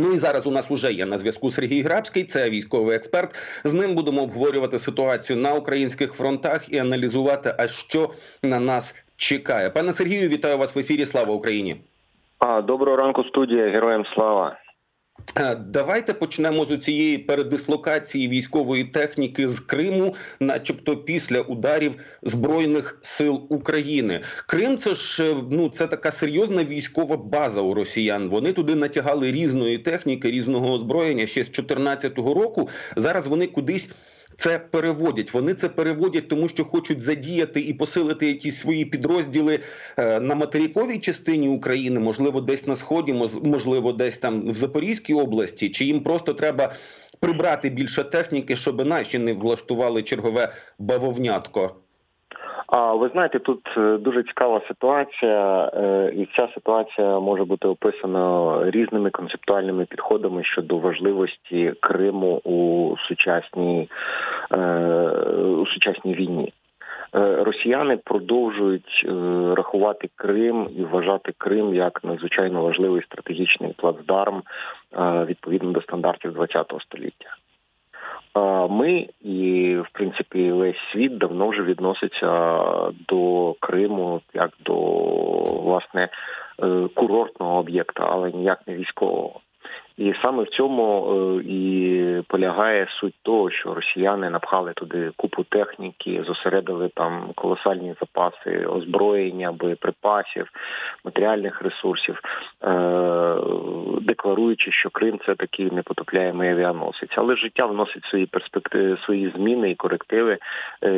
Ну і зараз у нас уже є на зв'язку Сергій Грабський, це військовий експерт. З ним будемо обговорювати ситуацію на українських фронтах і аналізувати, а що на нас чекає. Пане Сергію, вітаю вас в ефірі. Слава Україні! А, доброго ранку, студія. Героям слава. Е, Давайте почнемо з цієї передислокації військової техніки з Криму, начебто після ударів збройних сил України. Крим це ж е, ну це така серйозна військова база у росіян. Вони туди натягали різної техніки, різного озброєння ще з 2014 року. Зараз вони кудись. Це переводять. Вони це переводять, тому що хочуть задіяти і посилити якісь свої підрозділи е, на материковій частині України, можливо, десь на сході, можливо, десь там в Запорізькій області, чи їм просто треба прибрати більше техніки, щоб наші не влаштували чергове бавовнятко. А ви знаєте, тут е, дуже цікава ситуація, е, і ця ситуація може бути описана різними концептуальними підходами щодо важливості Криму у сучасній е, у сучасній війні. Росіяни продовжують рахувати Крим і вважати Крим як надзвичайно важливий стратегічний плацдарм відповідно до стандартів ХХ століття. Ми і в принципі весь світ давно вже відноситься до Криму як до власне е, курортного об'єкта, але ніяк не військового. І саме в цьому е, і полягає суть того, що росіяни напхали туди купу техніки, зосередили там колосальні запаси озброєння, боєприпасів, матеріальних ресурсів, е, декларуючи, що Крим це такий непотопляємий авіаносець. Але життя вносить свої перспективи, свої зміни і корективи е,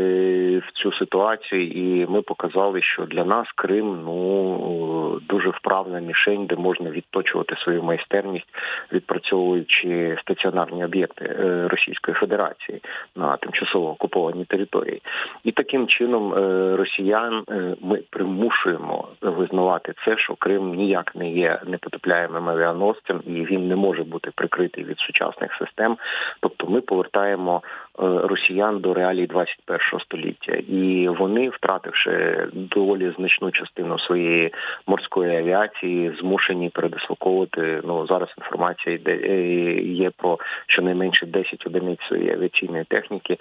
в цю ситуацію. І ми показали, що для нас Крим ну дуже вправна мішень, де можна відточувати свою майстерність відпрацьовуючи стаціонарні об'єкти е, Російської Федерації на тимчасово окупованій території, і таким чином е, росіян е, ми примушуємо визнавати це, що Крим ніяк не є непотопляємим авіаносцем, і він не може бути прикритий від сучасних систем. Тобто, ми повертаємо росіян до реалій 21 століття, і вони, втративши доволі значну частину своєї морської авіації, змушені передислоковувати ну зараз інформація йде є про щонайменше 10 одиниць своєї авіаційної техніки,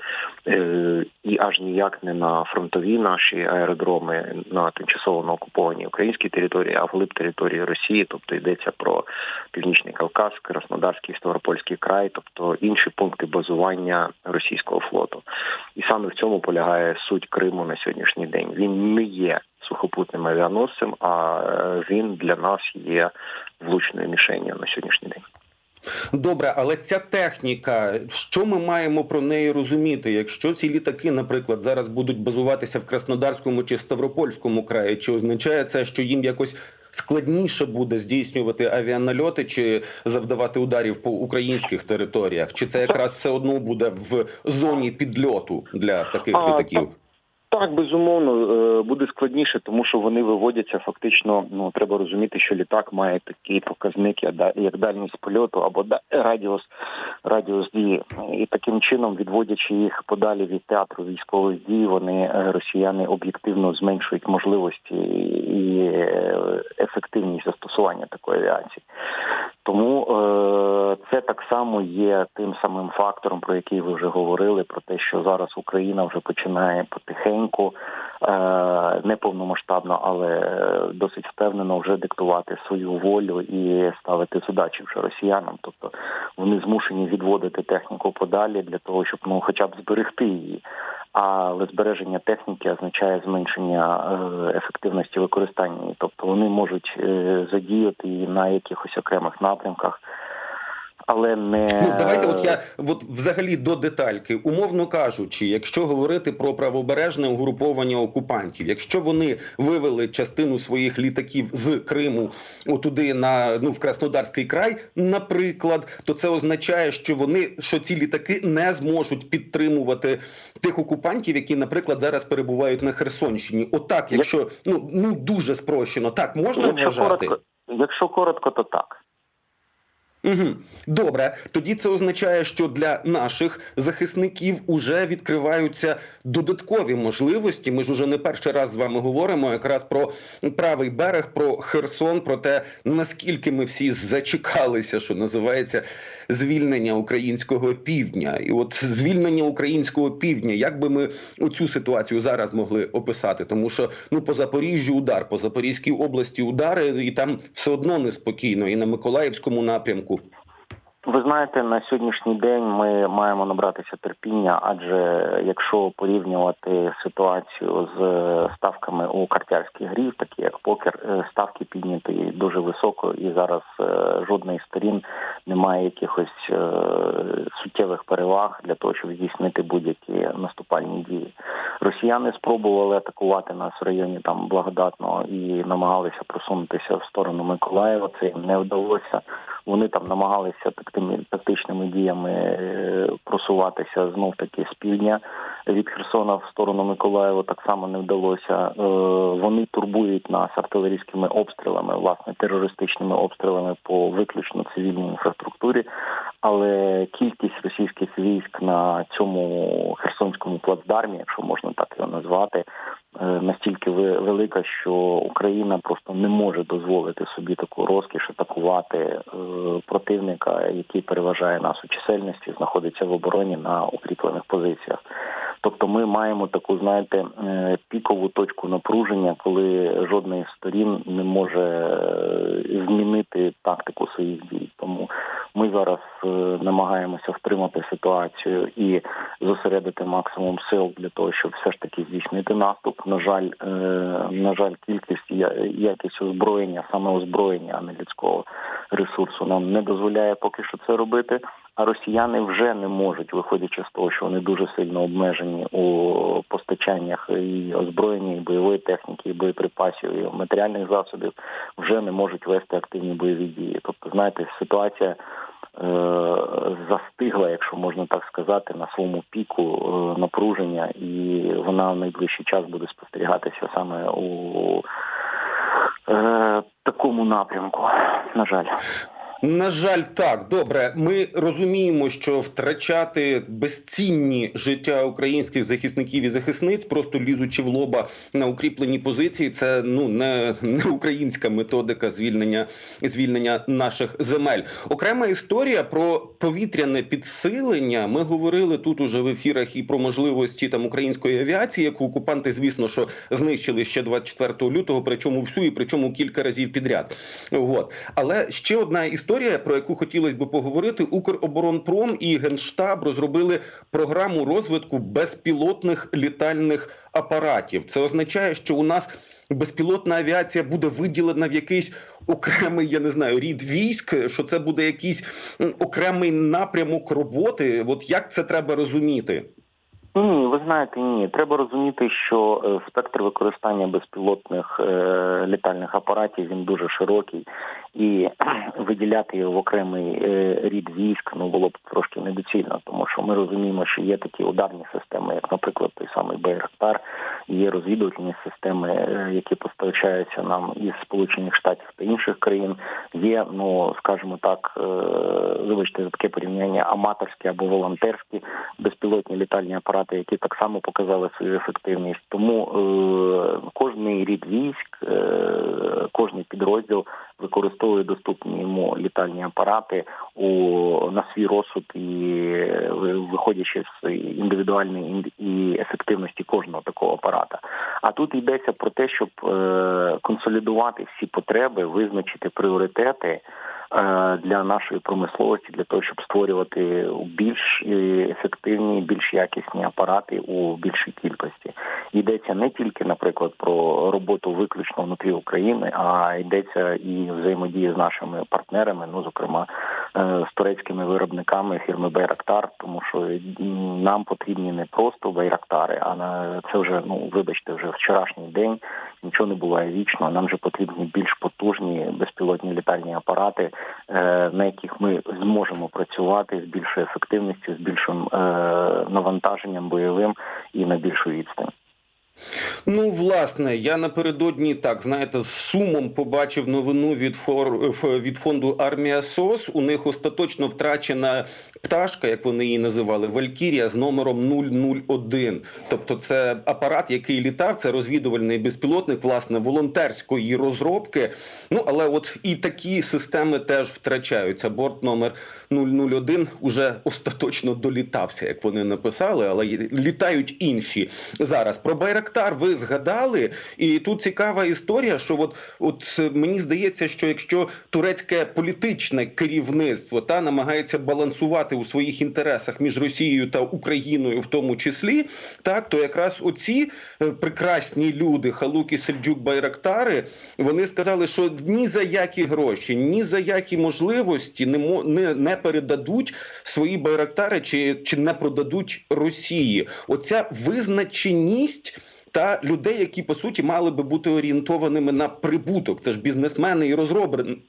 і аж ніяк не на фронтові наші аеродроми на тимчасово на окупованій українській території, а вглиб території Росії, тобто йдеться про північний Кавказ, Краснодарський, Ставропольський край, тобто інші пункти базування російського флоту, і саме в цьому полягає суть Криму на сьогоднішній день. Він не є сухопутним авіаносцем, а він для нас є влучною мішенью на сьогоднішній день. Добре, але ця техніка, що ми маємо про неї розуміти? Якщо ці літаки, наприклад, зараз будуть базуватися в Краснодарському чи Ставропольському краї, чи означає це, що їм якось складніше буде здійснювати авіанальоти чи завдавати ударів по українських територіях? Чи це якраз все одно буде в зоні підльоту для таких літаків? Так, безумовно, буде складніше, тому що вони виводяться фактично. Ну треба розуміти, що літак має такий показник, як дальність польоту або радіус радіус дії, і таким чином, відводячи їх подалі від театру військових дій, вони росіяни об'єктивно зменшують можливості і ефективність застосування такої авіації. Тому е, це так само є тим самим фактором, про який ви вже говорили, про те, що зараз Україна вже починає потихеньку, е, не повномасштабно, але досить впевнено вже диктувати свою волю і ставити задачі вже росіянам. Тобто вони змушені відводити техніку подалі для того, щоб ну, хоча б зберегти її. Але збереження техніки означає зменшення ефективності використання. Тобто вони можуть задіяти її на якихось окремих напрямках. Але не ну давайте, от я от взагалі до детальки, умовно кажучи, якщо говорити про правобережне угруповання окупантів, якщо вони вивели частину своїх літаків з Криму отуди на ну в Краснодарський край, наприклад, то це означає, що вони що ці літаки не зможуть підтримувати тих окупантів, які, наприклад, зараз перебувають на Херсонщині. Отак, якщо ну ну дуже спрощено, так можна якщо вважати? коротко, якщо коротко, то так. Угу. Добре, тоді це означає, що для наших захисників уже відкриваються додаткові можливості. Ми ж уже не перший раз з вами говоримо якраз про правий берег, про Херсон, про те, наскільки ми всі зачекалися, що називається звільнення українського півдня. І от звільнення українського півдня, як би ми цю ситуацію зараз могли описати, тому що ну по Запоріжжю удар, по Запорізькій області удари, і там все одно неспокійно, і на Миколаївському напрямку. Ви знаєте, на сьогоднішній день ми маємо набратися терпіння, адже якщо порівнювати ситуацію з ставками у картярській грі, такі як покер, е, ставки підняті дуже високо, і зараз е, жодної сторін немає якихось е, суттєвих переваг для того, щоб здійснити будь-які наступальні дії. Росіяни спробували атакувати нас в районі там благодатного і намагалися просунутися в сторону Миколаєва. Це їм не вдалося. Вони там намагалися тактими тактичними діями е, просуватися знов таки з півдня від Херсона в сторону Миколаєва. Так само не вдалося. Е, вони турбують нас артилерійськими обстрілами, власне терористичними обстрілами по виключно цивільній інфраструктурі. Але кількість російських військ на цьому херсонському плацдармі, якщо можна так його назвати, настільки велика, що Україна просто не може дозволити собі таку розкіш атакувати е, противника, який переважає нас у чисельності, знаходиться в обороні на укріплених позиціях. Тобто, ми маємо таку, знаєте, е, пікову точку напруження, коли жодної з сторін не може змінити тактику своїх дій. Тому ми зараз намагаємося втримати ситуацію і зосередити максимум сил для того, щоб все ж таки здійснити наступ на жаль, е, на жаль, кількість якість озброєння, саме озброєння, а не людського ресурсу, нам не дозволяє поки що це робити. А росіяни вже не можуть, виходячи з того, що вони дуже сильно обмежені у постачаннях і озброєння, і бойової техніки, і боєприпасів, і матеріальних засобів, вже не можуть вести активні бойові дії. Тобто, знаєте, ситуація Е, застигла, якщо можна так сказати, на своєму піку е, напруження, і вона в найближчий час буде спостерігатися саме у е, такому напрямку. На жаль. На жаль, так добре. Ми розуміємо, що втрачати безцінні життя українських захисників і захисниць, просто лізучи в лоба на укріплені позиції, це ну не не українська методика звільнення звільнення наших земель. Окрема історія про повітряне підсилення. Ми говорили тут уже в ефірах і про можливості там української авіації, яку окупанти, звісно, що знищили ще 24 лютого, причому всю і причому кілька разів підряд. От але ще одна історія історія, про яку хотілося б поговорити, Укроборонпром і Генштаб розробили програму розвитку безпілотних літальних апаратів. Це означає, що у нас безпілотна авіація буде виділена в якийсь окремий, я не знаю, рід військ. Що це буде якийсь окремий напрямок роботи? От як це треба розуміти? Ні, ви знаєте, ні. Треба розуміти, що е, спектр використання безпілотних е, літальних апаратів він дуже широкий, і виділяти його в окремий е, рід військ ну було б трошки недоцільно, тому що ми розуміємо, що є такі ударні системи, як, наприклад, той самий Байрактар, є розвідувальні системи, е, які постачаються нам із Сполучених Штатів та інших країн. Є, ну скажімо так, е, вибачте за таке порівняння аматорські або волонтерські безпілотні літальні апарати, які так само показали свою ефективність. Тому кожний рід військ, кожний підрозділ використовує доступні йому літальні апарати у на свій розсуд і е, виходячи з індивідуальної і ефективності кожного такого апарата. А тут йдеться про те, щоб е, консолідувати всі потреби, визначити пріоритети. Е, для нашої промисловості для того, щоб створювати більш ефективні, більш якісні апарати у більшій кількості. Йдеться не тільки, наприклад, про роботу виключно внутрі України, а йдеться і взаємодія з нашими партнерами, ну зокрема е, з турецькими виробниками фірми Байрактар, тому що нам потрібні не просто байрактари, а на це вже ну вибачте, вже вчорашній день нічого не буває вічно. Нам же потрібні більш потужні безпілотні літальні апарати, е, на яких ми зможемо працювати з більшою ефективністю, з більшим е, навантаженням бойовим і на більшу відстань. Ну, власне, я напередодні так знаєте, з сумом побачив новину від фор від фонду Армія СОС. У них остаточно втрачена пташка, як вони її називали, Валькірія з номером 001. Тобто, це апарат, який літав, це розвідувальний безпілотник, власне, волонтерської розробки. Ну але от і такі системи теж втрачаються. Борт номер 001 уже остаточно долітався, як вони написали, але літають інші зараз. Про Байрактар ви згадали, і тут цікава історія, що от от мені здається, що якщо турецьке політичне керівництво та намагається балансувати у своїх інтересах між Росією та Україною, в тому числі, так то якраз оці е, прекрасні люди, Халуки Сельджук Байрактари, вони сказали, що ні за які гроші, ні за які можливості не не, не передадуть свої байрактари чи, чи не продадуть Росії. Оця визначеність та людей, які по суті мали би бути орієнтованими на прибуток. Це ж бізнесмени і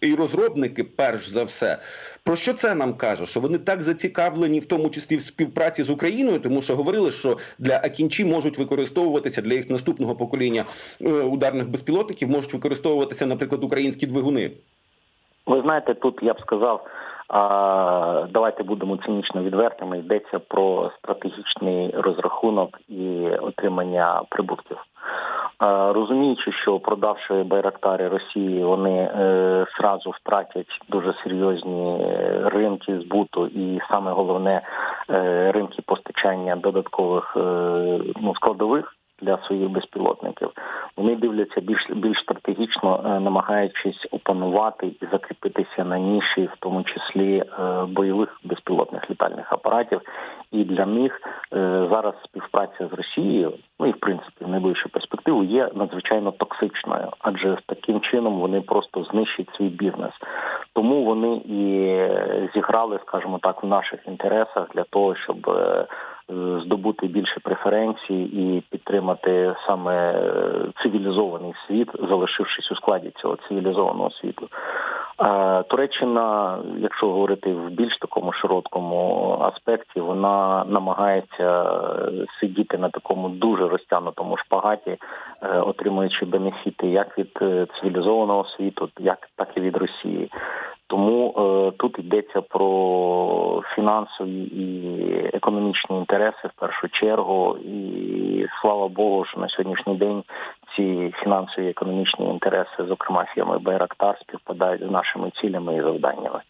і розробники, перш за все. Про що це нам каже? Що вони так зацікавлені, в тому числі в співпраці з Україною, тому що говорили, що для Акінчі можуть використовуватися для їх наступного покоління е, ударних безпілотників, можуть використовуватися, наприклад, українські двигуни. Ви знаєте, тут я б сказав. А давайте будемо цинічно відвертими. Йдеться про стратегічний розрахунок і отримання прибутків. Розуміючи, що продавши байрактари Росії, вони е, сразу втратять дуже серйозні ринки збуту, і саме головне е, ринки постачання додаткових е, ну складових для своїх безпілотників. Вони дивляться більш більш стратегічно, е, намагаючись опанувати і закріпитися на ніші, в тому числі е, бойових безпілотних літальних апаратів. І для них е, зараз співпраця з Росією, ну і в принципі в найближчу перспективу, є надзвичайно токсичною, адже таким чином вони просто знищать свій бізнес. Тому вони і зіграли, скажімо так, в наших інтересах для того, щоб здобути більше преференцій і підтримати саме е, цивілізований світ, залишившись у складі цього цивілізованого світу. Туреччина, якщо говорити в більш такому широкому аспекті, вона намагається сидіти на такому дуже розтягнутому шпагаті, е, отримуючи бенефіти як від е, цивілізованого світу, як так і від Росії. Тому е, тут йдеться про фінансові і економічні інтереси в першу чергу, і слава Богу, що на сьогоднішній день ці фінансові і економічні інтереси, зокрема фірми Байрактар, співпадають з нашими цілями і завданнями.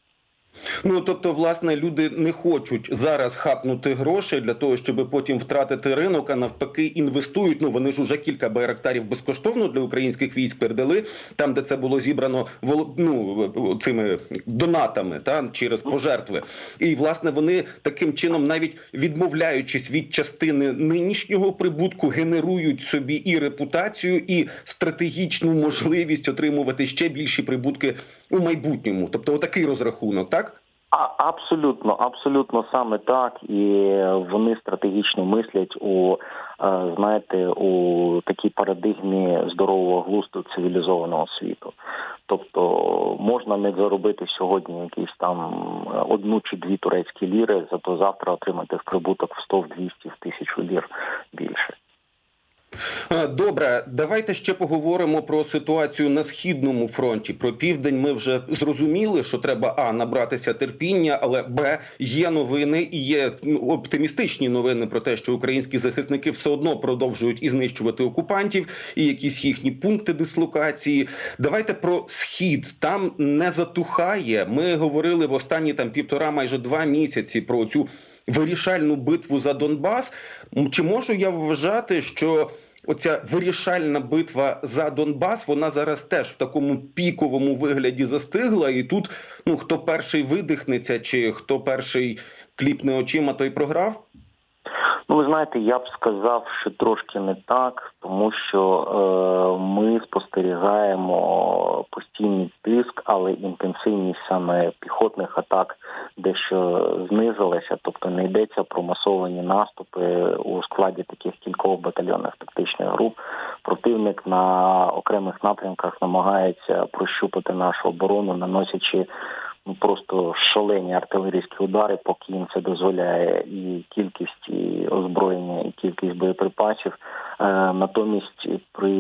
Ну тобто, власне, люди не хочуть зараз хапнути гроші для того, щоб потім втратити ринок, а навпаки, інвестують. Ну вони ж уже кілька байрактарів безкоштовно для українських військ передали там, де це було зібрано ну, цими донатами та через пожертви. І власне вони таким чином, навіть відмовляючись від частини нинішнього прибутку, генерують собі і репутацію, і стратегічну можливість отримувати ще більші прибутки у майбутньому. Тобто, отакий розрахунок, так. А абсолютно, абсолютно саме так, і вони стратегічно мислять у е, знаєте у такій парадигмі здорового глузду цивілізованого світу. Тобто можна не заробити сьогодні якісь там одну чи дві турецькі ліри, зато завтра отримати в прибуток в 100, в 200, в тисячу лір більше. Е, добре, давайте ще поговоримо про ситуацію на східному фронті. Про південь ми вже зрозуміли, що треба а набратися терпіння, але б є новини і є оптимістичні новини про те, що українські захисники все одно продовжують і знищувати окупантів, і якісь їхні пункти дислокації. Давайте про схід там не затухає. Ми говорили в останні там півтора, майже два місяці про цю вирішальну битву за Донбас. Чи можу я вважати, що оця вирішальна битва за Донбас, вона зараз теж в такому піковому вигляді застигла, і тут ну хто перший видихнеться, чи хто перший кліпне очима, той програв. Ну, ви знаєте, я б сказав, що трошки не так, тому що е, ми спостерігаємо постійний тиск, але інтенсивність саме піхотних атак дещо знизилася, тобто не йдеться про масовані наступи у складі таких кількох батальйонних тактичних груп. Противник на окремих напрямках намагається прощупати нашу оборону, наносячи просто шалені артилерійські удари, поки їм це дозволяє і кількість і озброєння, і кількість боєприпасів. Е, Натомість при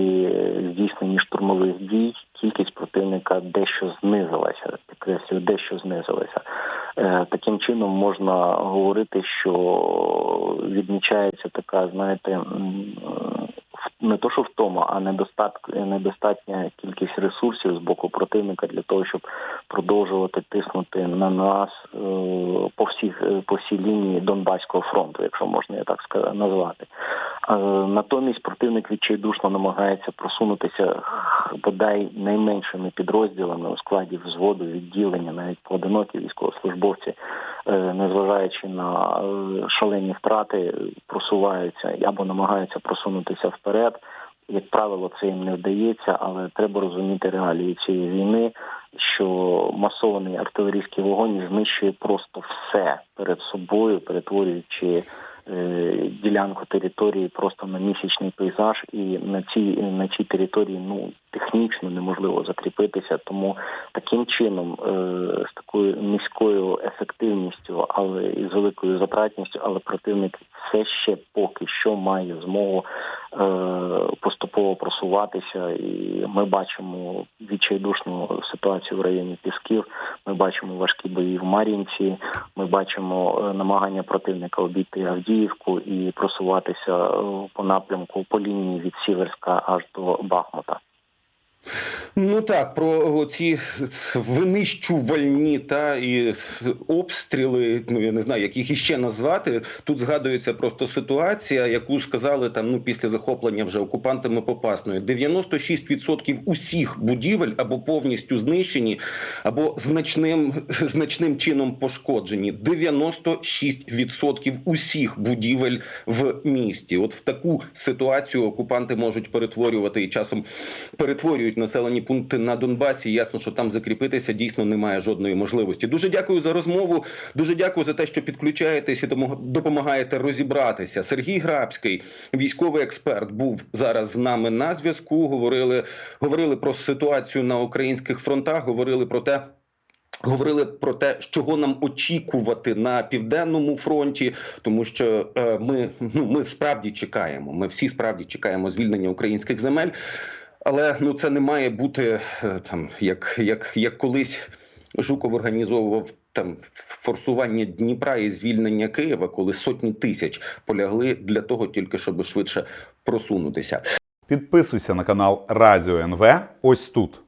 здійсненні штурмових дій кількість противника дещо знизилася. Підкреслюю, дещо знизилася. Е, Таким чином можна говорити, що відмічається така, знаєте, не то, що втома, а недостатня кількість ресурсів з боку противника для того, щоб продовжувати тиснути на нас е, по всіх е, по всій лінії Донбаського фронту, якщо можна я так назвати. Е, Натомість противник відчайдушно намагається просунутися бодай найменшими підрозділами у складі взводу, відділення, навіть поодинокі військовослужбовці, е, незважаючи на е, шалені втрати, просуваються або намагаються просунутися вперед. Як правило, це їм не вдається, але треба розуміти реалії цієї війни, що масований артилерійський вогонь знищує просто все перед собою, перетворюючи ділянку території просто на місячний пейзаж, і на цій на цій території ну технічно неможливо закріпитися. Тому таким чином, е, з такою низькою ефективністю, але і з великою затратністю, але противник все ще поки що має змогу е, поступово просуватися, і ми бачимо відчайдушну ситуацію в районі Пісків. Ми бачимо важкі бої в Мар'їнці. Ми бачимо е, намагання противника обійти Авдіївку і просуватися по напрямку по лінії від Сіверська аж до Бахмута. Ну так, про ці винищувальні та і обстріли, ну я не знаю, як їх іще назвати. Тут згадується просто ситуація, яку сказали там ну після захоплення вже окупантами Попасної. 96% усіх будівель або повністю знищені, або значним значним чином пошкоджені. 96% усіх будівель в місті. От в таку ситуацію окупанти можуть перетворювати і часом перетворюють населені пункти на Донбасі. Ясно, що там закріпитися дійсно немає жодної можливості. Дуже дякую за розмову. Дуже дякую за те, що підключаєтесь і допомагаєте розібратися. Сергій Грабський, військовий експерт, був зараз з нами на зв'язку. Говорили, говорили про ситуацію на українських фронтах. Говорили про те. Говорили про те, чого нам очікувати на південному фронті, тому що е, ми, ну, ми справді чекаємо. Ми всі справді чекаємо звільнення українських земель. Але ну це не має бути е, там, як, як, як колись Жуков організовував там форсування Дніпра і звільнення Києва, коли сотні тисяч полягли для того, тільки щоб швидше просунутися. Підписуйся на канал Радіо НВ ось тут.